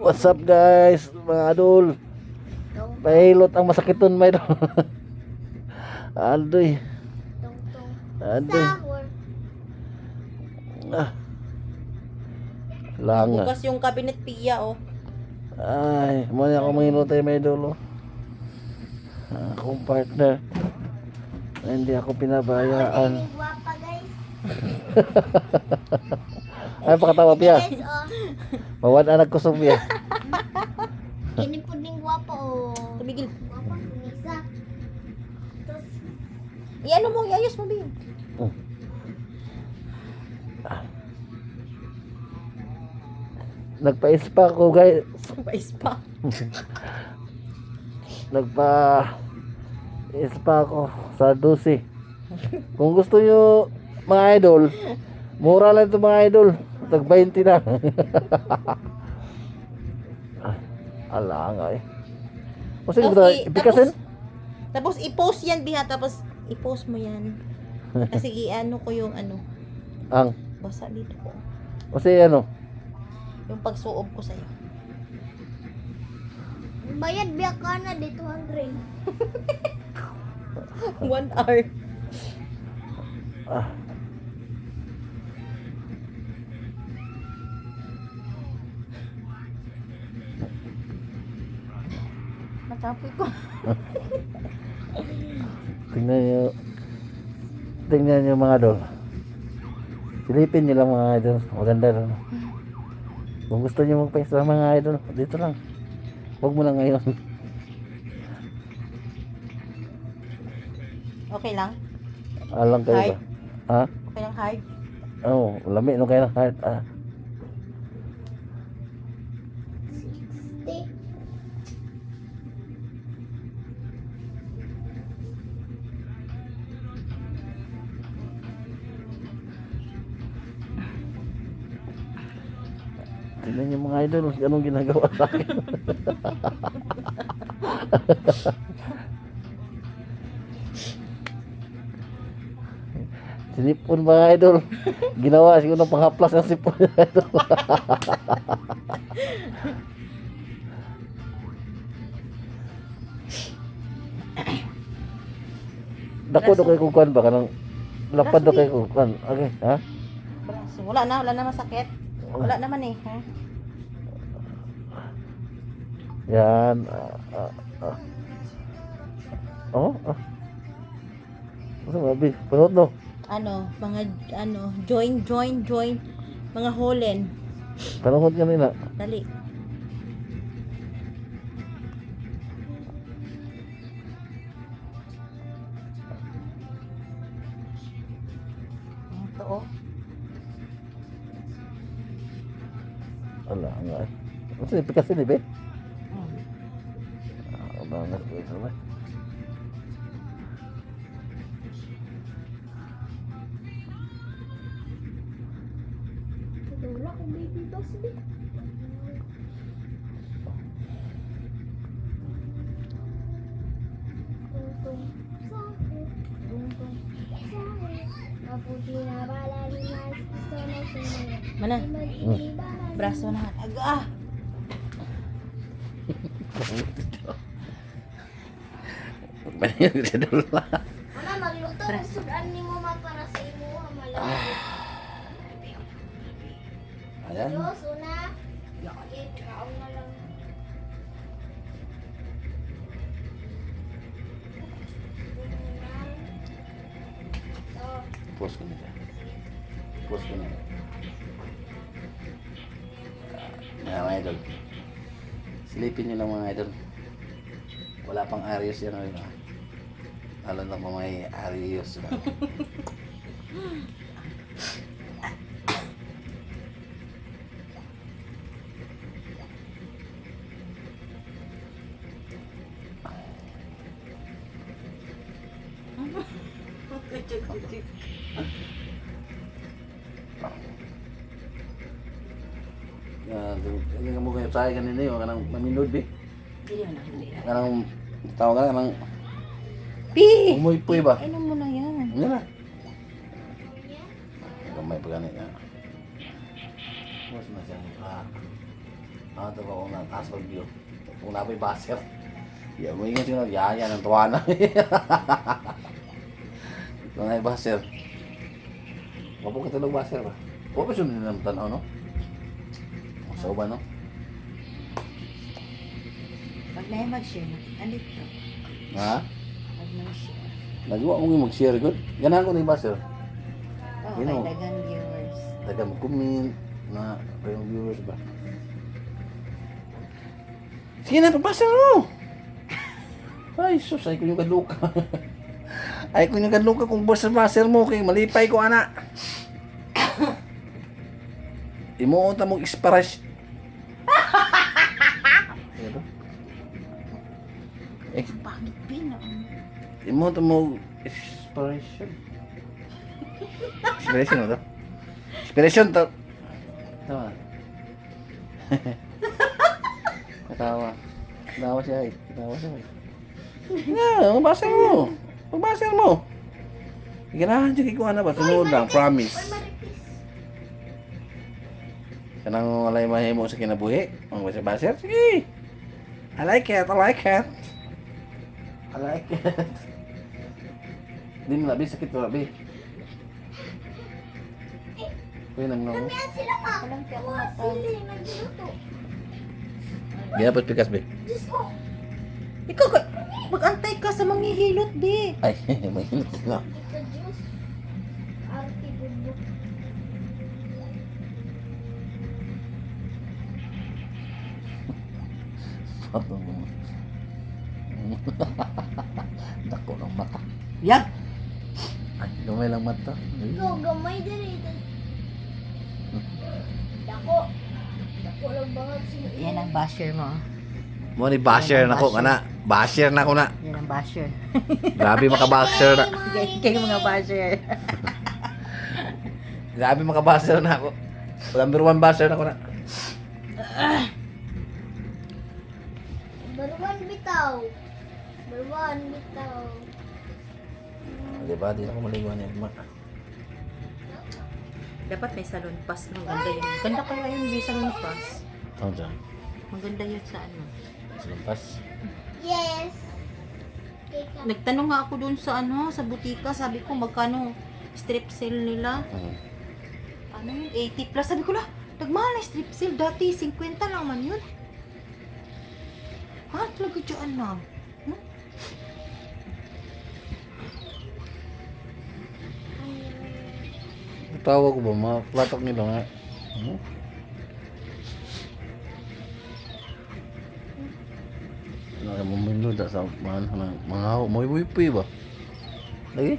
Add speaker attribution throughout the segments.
Speaker 1: What's up guys, mga adol? Pahilot ang masakiton may idol. Adoy, adoy. Ah. Langa.
Speaker 2: Bukas yung cabinet piya, oh.
Speaker 1: Ay, mo na ako mahilot ay may idol. oh. Akong partner. Hindi ako pinabayaan.
Speaker 3: Ay, guwapa guys.
Speaker 1: Ay, pakatawa piya.
Speaker 3: Guys, oh.
Speaker 1: Mawad anak ko Sophia.
Speaker 3: Kini po ding guwapa, oh.
Speaker 2: Tumigil.
Speaker 3: Guwapa, kumisa. Tapos,
Speaker 2: Iano mo, iayos mo, Bin.
Speaker 1: Nagpa-spa ko guys.
Speaker 2: Pais pa.
Speaker 1: Nagpa spa ko sa Dusi. Kung gusto nyo mga idol, mura lang ito mga idol. Tag 20 na. Ala nga eh. O sige
Speaker 2: Tapos
Speaker 1: ba,
Speaker 2: i-
Speaker 1: ipikasin?
Speaker 2: Tapos i-post yan, Biha. Tapos i-post mo yan. Kasi i-ano ko yung ano.
Speaker 1: Ang,
Speaker 2: Basa dito ko.
Speaker 1: o sige ano,
Speaker 2: Yung pagsuob ko sa'yo.
Speaker 3: bayad biya ka na di 200.
Speaker 2: One hour.
Speaker 1: ah,
Speaker 2: Nakapoy ko.
Speaker 1: tingnan nyo, tingnan nyo mga idol. Silipin nyo lang mga idol. Maganda lang. Kung gusto nyo magpa mga idol, dito lang. Huwag mo lang ngayon.
Speaker 2: Okay lang?
Speaker 1: Alang kayo ba?
Speaker 2: Hard?
Speaker 1: Ha?
Speaker 2: Okay lang hard?
Speaker 1: Oo, oh, lami no kayo ng heart. Ah. Mga idol, anong ginagawa sa akin. Sinipon mga idol. Ginawa siguro ng panghaplas ng sipon mga idol. Dako do kay kukuan ba kanang lapad do kay kukuan. Okay, ha?
Speaker 2: Braso. Wala na, wala na masakit. Wala naman eh. Ha?
Speaker 1: Yan. ah, ah, ah. Oh, ah. Ano mabi? Panot no.
Speaker 2: Ano, mga, ano, join, join, join. Mga holen.
Speaker 1: Panahon ka nila.
Speaker 2: Dali. Ito oh.
Speaker 1: Wala nga. Ano sa ipikas ni be?
Speaker 3: Maputi na bala ni mas gusto na sumira.
Speaker 2: Mana? Braso na. Aga. ah.
Speaker 1: Banyak sa dula.
Speaker 3: Ana magluto og sudan nimo ma para sa imo ha malaki.
Speaker 1: Ayan.
Speaker 3: Diyos una. Kaon na lang.
Speaker 1: Post ko nila. Post ko. Ah, mga idol. Silipin nyo lang mga idol. Wala pang Arius yan. Ano, ah. Alam na pa may Arius. na. Ah, Hindi ka mo kayo sa akin kanina yun. Kanang maminod be.
Speaker 2: Dili na, dili Pi!
Speaker 1: umuy-puy ba?
Speaker 2: Ano mo na yan?
Speaker 1: Ano na? Gamay pa ganit na. Mas na siya. Ah. Ito ko na taas pag view. Kung napay baser. Yeah, mo ingat yun. Yeah, yan ang tuwa na. Ito na yung baser. Wapo ka tulog baser ba? Wapo siya nila ng tanaw, no? Sa uba, no?
Speaker 2: Pag na mag-share, andito.
Speaker 1: Ha?
Speaker 2: Mag-share.
Speaker 1: Nagawa mo yung mag-share good. Ganahan ko na yung baser.
Speaker 2: Oo,
Speaker 1: Yun,
Speaker 2: kay
Speaker 1: oh.
Speaker 2: dagang viewers.
Speaker 1: Taga mo comment na yung viewers ba? Sige na, pabasa mo! Ay, sus, ay ko yung kadluka. ay ko yung kadluka kung basa-baser mo kay malipay ko, ana. Imuota mong express. Ano? Ex
Speaker 2: Bakit pina?
Speaker 1: Imuota mo. Expression mo to? Expression to. Tama. Natawa. Natawa siya eh. Natawa siya eh. Yeah, magbasa mo. Magbasa mo. Ganahan siya kikuha na ba? Sunod lang, promise. Kanang walay mahimo sa kinabuhi. Ang basa-basa. Sige. I like it. I like it. I like it. Hindi mo labi. Sakit mo labi. Kuya nang nang.
Speaker 3: Yan sila ma.
Speaker 2: Mata.
Speaker 3: sila yung nagluto.
Speaker 1: Ginapos pikas be.
Speaker 3: Diyos ko.
Speaker 2: Ikaw, ka- mag-antay ka sa manghihilot, be.
Speaker 1: Ay, mainit na.
Speaker 3: Ito Diyos. Arte bubuk.
Speaker 2: Yag!
Speaker 1: Ay, lumay lang mata.
Speaker 3: Ikaw, gamay din ito. Dako. Dako lang bangag sila.
Speaker 2: Yan ang basher mo. ah.
Speaker 1: Mo ni basher na ko kana. Basher na ko na.
Speaker 2: Yan ang basher.
Speaker 1: Grabe maka-basher na.
Speaker 2: Kayo mga basher.
Speaker 1: Grabe maka-basher na ako. Number one basher na ko na.
Speaker 3: Baruan bitaw. Baruan bitaw.
Speaker 1: Di ba? Di na ko maliwan yan. Ma.
Speaker 2: Dapat may salon pass. Ang ganda yun. Ganda kaya yun, may salon pass.
Speaker 1: Ano dyan?
Speaker 2: Maganda yun sa ano.
Speaker 1: Salampas.
Speaker 3: Yes. Okay ka.
Speaker 2: Nagtanong nga ako dun sa ano, sa butika. Sabi ko, magkano strip sale nila?
Speaker 1: Mm.
Speaker 2: Ano yun? 80 plus. Sabi ko la, nagmahal na strip sale. Dati, 50 lang man yun. Mahal talaga dyan na. Hmm?
Speaker 1: Tawa ko ba? Mga platok nila nga. Hmm? Naka mamindo da sa mga mga mga mga wipi ba? Lagi?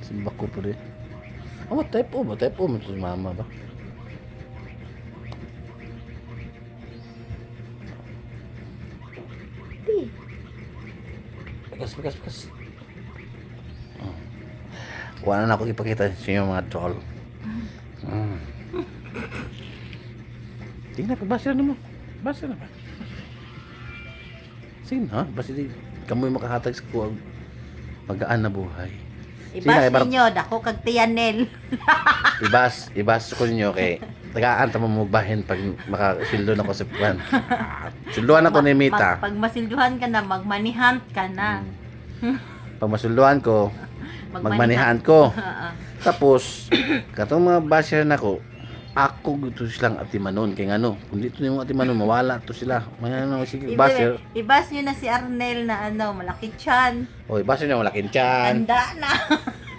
Speaker 1: Simbak ko pa rin. Oh, type O ba? Type O mo si mama ba? Pikas, pikas, pikas. Wala na ako ipakita sa inyo mga troll. Mm. Tingnan pa, basa na mo. Basa na ba? Sige na, basta di kamoy makahatag sa kuwag magaan na buhay.
Speaker 2: Ibas
Speaker 1: ibar-
Speaker 2: ninyo, dako kag tiyanel.
Speaker 1: Ibas, ibas ko ninyo kay tagaan ta mo bahin pag makasildo na ko sa plan. Silduan ako ni Mita.
Speaker 2: Pag, pag masilduhan ka na, magmanihant ka na.
Speaker 1: Pag masulduan ko, magmanihan ko. Tapos, katong mga basher na ko, ako gusto silang atimanon. Kaya ano, kung dito yung atimanon, mawala to sila. May ano,
Speaker 2: Iba-
Speaker 1: basher.
Speaker 2: Ibas nyo na si Arnel na ano, malaki chan.
Speaker 1: Oy, basher niya, malaking tiyan.
Speaker 2: Tanda na.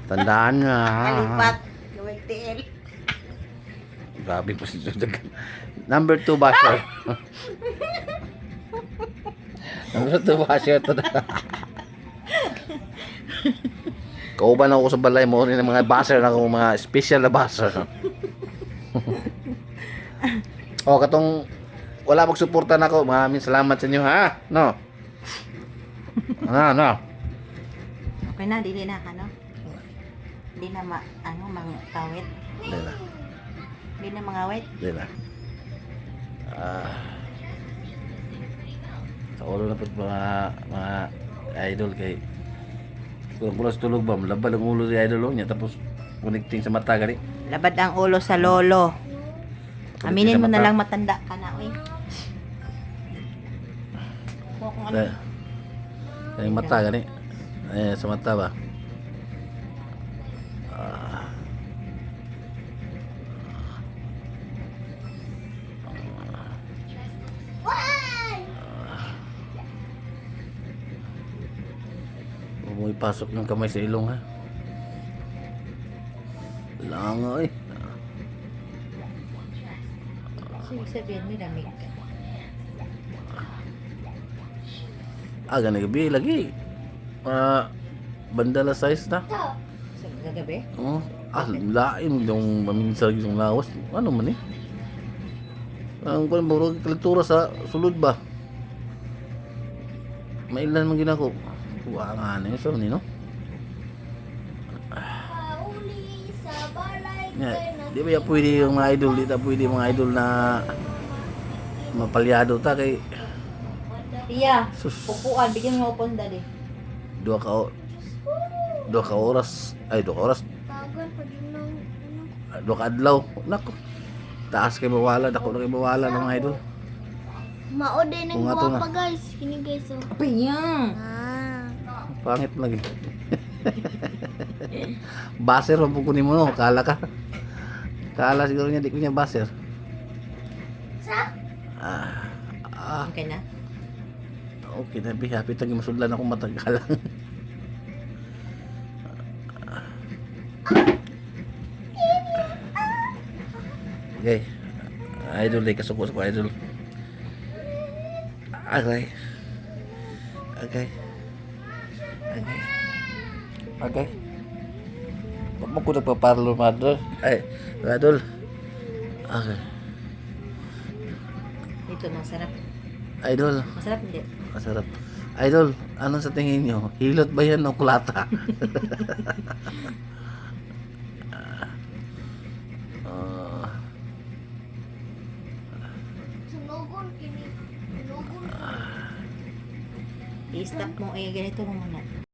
Speaker 1: Tandaan nga.
Speaker 2: Kalipat. Gawag tiil.
Speaker 1: Grabe po si. Number two basher. Number two basher to na. Kauban ako sa balay mo rin ng mga basher na mga special na basher. oh, katong wala magsuporta na ako. Maraming salamat sa inyo ha. No. Ano, no.
Speaker 2: Okay na, dili na ka, no? Di na ma, ano, mang kawit.
Speaker 1: Hindi na.
Speaker 2: Di na mangawit.
Speaker 1: Hindi na. Ah. Sa ulo na po mga, mga idol kay kung kulas tulog ba, malabal ang ulo ni idol niya tapos connecting sa mata gani.
Speaker 2: Labad ang ulo sa lolo. Aminin
Speaker 1: sa
Speaker 2: mo na lang matanda ka na. Kuha kung ano.
Speaker 1: Kaya, kaya yung mata gani. Eh, sa mata ba? Ah. Huwag mo ipasok ng kamay sa ilong ha. Langoy.
Speaker 2: So, sabihin, may lamig ka.
Speaker 1: Ah, gani gabi lagi. Ah, bandala size na.
Speaker 2: So, gagabi?
Speaker 1: Oh, ah, lain yung maminsag yung lawas. Ano man eh? Ang kung buro kaltura sa sulod ba? Mailan man ginako. Kuha nga na yun sa nino.
Speaker 3: Na
Speaker 1: di ba ya pwede yung mga idol, di ta pwede yung mga idol na mapalyado ta kay
Speaker 2: Iya,
Speaker 1: sus
Speaker 2: upuan. Bigyan mo upon dali.
Speaker 1: dua ka dua ka oras ay dua ka oras ah, dua ka adlaw nako taas kay mawala dako na kay mawala ng mga idol
Speaker 3: Maode ng
Speaker 1: Kung ato
Speaker 3: guwapa guys. Kini guys oh.
Speaker 2: Piyang!
Speaker 3: Ah.
Speaker 1: Pangit lagi. baser ang kukunin mo no, kala ka. Kala siguro niya di ko niya baser.
Speaker 3: Sa?
Speaker 1: Ah, ah,
Speaker 2: Okay na?
Speaker 1: okay na bi, happy tagi masudlan ako matagal lang. okay. Idol day kasuko ko idol. Okay. Okay. Okay. Ba't mo ko nagpaparlo, mother? Ay, idol. Okay.
Speaker 2: Ito, masarap.
Speaker 1: Idol.
Speaker 2: Masarap hindi?
Speaker 1: Masarap. Idol, ano sa tingin nyo? Hilot ba yan o kulata?
Speaker 3: Sunugon.
Speaker 2: I-stop mo. Eh, ganito mo muna.